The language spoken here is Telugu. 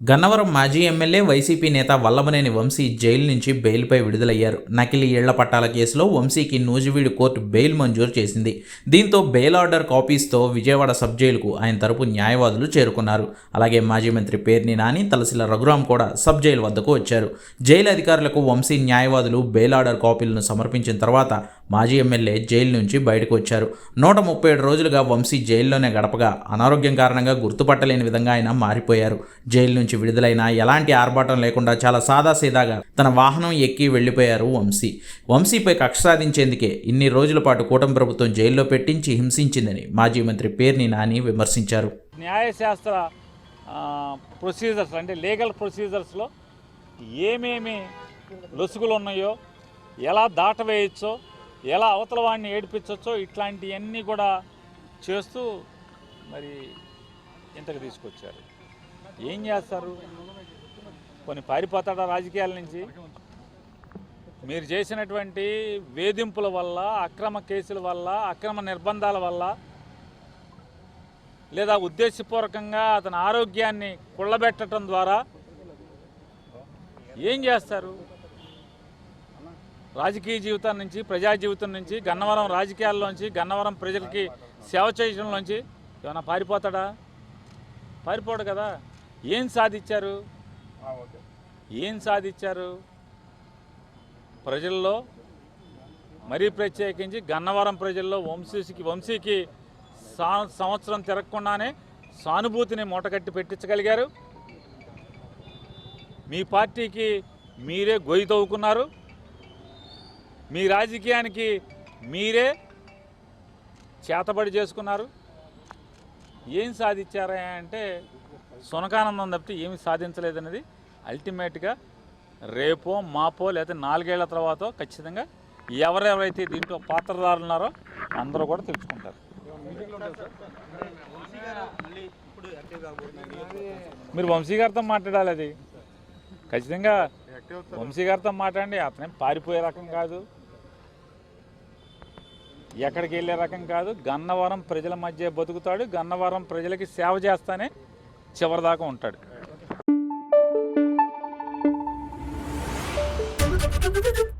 గన్నవరం మాజీ ఎమ్మెల్యే వైసీపీ నేత వల్లభనేని వంశీ జైలు నుంచి బెయిల్పై విడుదలయ్యారు. నకిలీ ఇళ్ళ పట్టాల కేసులో వంశీకి నూజివీడు కోర్టు బెయిల్ మంజూరు చేసింది. దీంతో బెయిల్ ఆర్డర్ కాపీస్తో విజయవాడ సబ్ జైలుకు ఆయన తరపు న్యాయవాదులు చేరుకున్నారు. అలాగే మాజీ మంత్రి పేర్ని నాని తలసిల రఘురాం కూడా సబ్ జైలు వద్దకు వచ్చారు. జైలు అధికారులకు వంశీ న్యాయవాదులు బెయిల్ ఆర్డర్ కాపీలను సమర్పించిన తర్వాత మాజీ ఎమ్మెల్యే జైలు నుంచి బయటకు వచ్చారు. నూట ముప్పై ఏడు రోజులుగా వంశీ జైల్లోనే గడపగా అనారోగ్యం కారణంగా గుర్తుపట్టలేని విధంగా ఆయన మారిపోయారు. జైలు నుంచి విడుదలైన ఎలాంటి ఆర్భాటం లేకుండా చాలా సాదాసీదాగా తన వాహనం ఎక్కి వెళ్ళిపోయారు వంశీ. వంశీపై కక్ష సాధించేందుకే ఇన్ని రోజుల పాటు కూటమి ప్రభుత్వం జైల్లో పెట్టించి హింసించిందని మాజీ మంత్రి పేర్ని నాని విమర్శించారు. న్యాయశాస్త్ర ప్రొసీజర్స్ అంటే లీగల్ ప్రొసీజర్స్లో ఏమేమి లొసుగులు ఉన్నాయో ఎలా దాటవేయచ్చో ఎలా అవతల వాడిని ఏడిపించవచ్చో ఇట్లాంటివన్నీ కూడా చేస్తూ మరి ఇంతకు తీసుకొచ్చారు. ఏం చేస్తారు? కొన్ని పారిపోతాడా రాజకీయాల నుంచి? మీరు చేసినటువంటి వేధింపుల వల్ల అక్రమ కేసుల వల్ల అక్రమ నిర్బంధాల వల్ల లేదా ఉద్దేశపూర్వకంగా అతని ఆరోగ్యాన్ని కుళ్ళబెట్టడం ద్వారా ఏం చేస్తారు? రాజకీయ జీవితం నుంచి ప్రజా జీవితం నుంచి గన్నవరం రాజకీయాల్లోంచి గన్నవరం ప్రజలకి సేవ చేయడంలోంచి ఏమైనా పారిపోతాడా? పారిపోడు కదా. ఏం సాధించారు? ఏం సాధించారు? ప్రజల్లో మరీ ప్రత్యేకించి గన్నవరం ప్రజల్లో వంశీకి వంశీకి సంవత్సరం తిరగకుండానే సానుభూతిని మూటగట్టి పెట్టించగలిగారు. మీ పార్టీకి మీరే గొయ్యి తవ్వుకున్నారు. మీ రాజకీయానికి మీరే చేతబడి చేసుకున్నారు. ఏం సాధించారా అంటే సునకానందం తప్పితే ఏమి సాధించలేదనేది అల్టిమేట్గా రేపో మాపో లేకపోతే నాలుగేళ్ళ తర్వాత ఖచ్చితంగా ఎవరెవరైతే దీంట్లో పాత్రదారులు ఉన్నారో అందరూ కూడా తెలుసుకుంటారు. మీరు వంశీ గారితో మాట్లాడాలి అది. ఖచ్చితంగా వంశీ గారితో మాట్లాడండి అతనే పారిపోయే రకం కాదు. ఎక్కడికి వెళ్ళే రకం కాదు గన్నవరం ప్రజల మధ్య బతుకుతాడు గన్నవరం ప్రజలకి సేవ చేస్తానే చివరిదాకా ఉంటాడు Thank you.